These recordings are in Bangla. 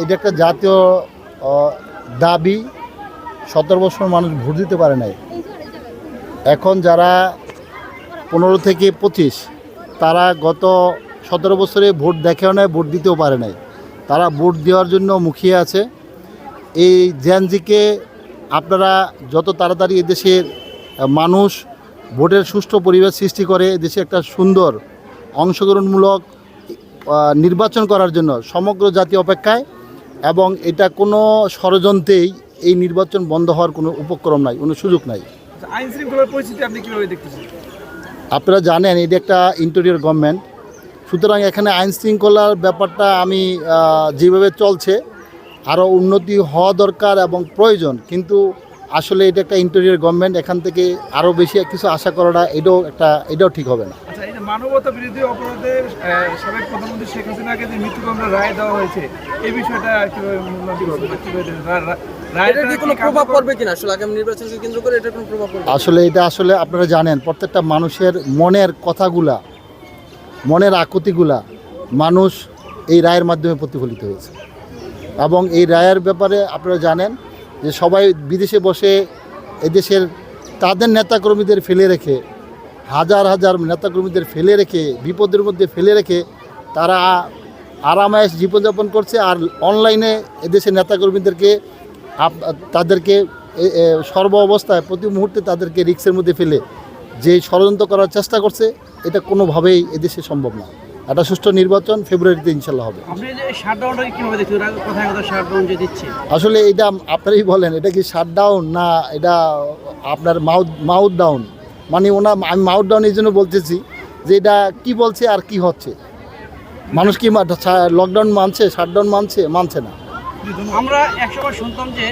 এটা একটা জাতীয় দাবি। সতেরো বছর মানুষ ভোট দিতে পারে নাই। এখন যারা পনেরো থেকে পঁচিশ, তারা গত সতেরো বছরে ভোট দেখেও নাই, ভোট দিতেও পারে নাই। তারা ভোট দেওয়ার জন্য মুখিয়ে আছে। এই জেনজিকে আপনারা যত তাড়াতাড়ি এদেশের মানুষ ভোটের সুষ্ঠু পরিবেশ সৃষ্টি করে দেশে একটা সুন্দর, অংশগ্রহণমূলক নির্বাচন করার জন্য সমগ্র জাতি অপেক্ষায় এবং এটা কোনো ষড়যন্ত্রেই এই নির্বাচন বন্ধ হওয়ার কোনো উপক্রম নাই কোনো সুযোগ নাই। আইন শৃঙ্খলার পরিস্থিতি আপনি কীভাবে দেখতেছেন? আপনারা জানেন এটা একটা ইন্টেরিয়র গভর্নমেন্ট সুতরাং এখানে আইন শৃঙ্খলার ব্যাপারটা আমি যেভাবে চলছে আরও উন্নতি হওয়া দরকার এবং প্রয়োজন। কিন্তু আসলে এটা একটা ইন্টেরিয়র গভর্নমেন্ট এখান থেকে আরও বেশি কিছু আশা করাটা এটাও একটা এটাও ঠিক হবে না। আচ্ছা মানবতা বিরোধী অপরাধে সাবেক প্রধানমন্ত্রী শেখ হাসিনাকে যে মৃত্যুদণ্ড রায় দেওয়া হয়েছে এই বিষয়টা কীভাবে আসলে এটা আসলে আপনারা জানেন প্রত্যেকটা মানুষের মনের কথাগুলা মনের আকুতিগুলা মানুষ এই রায়ের মাধ্যমে প্রতিফলিত হয়েছে। এবং এই রায়ের ব্যাপারে আপনারা জানেন যে সবাই বিদেশে বসে এদেশের তাদের নেতাকর্মীদের ফেলে রেখে হাজার হাজার নেতাকর্মীদের ফেলে রেখে বিপদের মধ্যে ফেলে রেখে তারা আরামায়েশ জীবনযাপন করছে আর অনলাইনে এদেশের নেতাকর্মীদেরকে তাদেরকে সর্ব অবস্থায় প্রতি মুহূর্তে তাদেরকে রিক্সের মধ্যে ফেলে যে ষড়যন্ত্র করার চেষ্টা করছে এটা কোনোভাবেই এদেশে সম্ভব না। একটা সুষ্ঠু নির্বাচন ফেব্রুয়ারিতে ইনশাল্লাহ হবে। আসলে এটা আপনারাই বলেন এটা কি শাটডাউন না এটা আপনার মাউথ মাউথ ডাউন মানে ওনা আমি মাউথ ডাউন এই জন্য বলতেছি যে এটা কী বলছে আর কি হচ্ছে। মানুষ কি লকডাউন মানছে শাটডাউন মানছে মানছে না। আমরা একসময় শুনতাম যে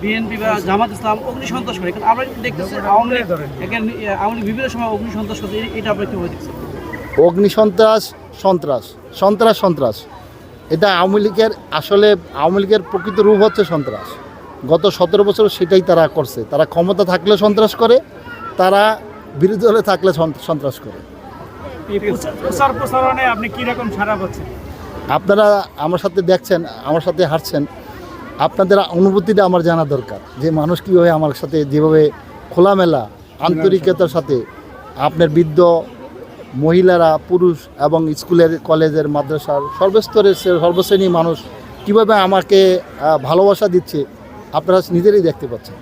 বিএনপি বা জামাত ইসলাম অগ্নি সন্ত্রাস করে। কিন্তু আমরা দেখতেছি আওয়ামী লীগ আওয়ামী লীগ বিভিন্ন সময় অগ্নি সন্ত্রাস করছে এটা আমরা কীভাবে দেখছি অগ্নি সন্ত্রাস সন্ত্রাস সন্ত্রাস সন্ত্রাস। এটা আওয়ামী লীগের আসলে আওয়ামী লীগের প্রকৃত রূপ হচ্ছে সন্ত্রাস। গত সতেরো বছর সেটাই তারা করছে। তারা ক্ষমতা থাকলে সন্ত্রাস করে তারা বিরোধী দলে থাকলে সন্ত্রাস করে। আপনি কি রকম সারা পাচ্ছেন? আপনারা আমার সাথে দেখছেন আমার সাথে হাঁটছেন। আপনাদের অনুভূতিটা আমার জানা দরকার যে মানুষ কীভাবে আমার সাথে যেভাবে খোলামেলা আন্তরিকতার সাথে আপনার বৃদ্ধ মহিলারা পুরুষ এবং স্কুলের কলেজের মাদ্রাসার সর্বস্তরের সর্বশ্রেণী মানুষ কীভাবে আমাকে ভালোবাসা দিচ্ছে আপনারা নিজেরাই দেখতে পাচ্ছেন।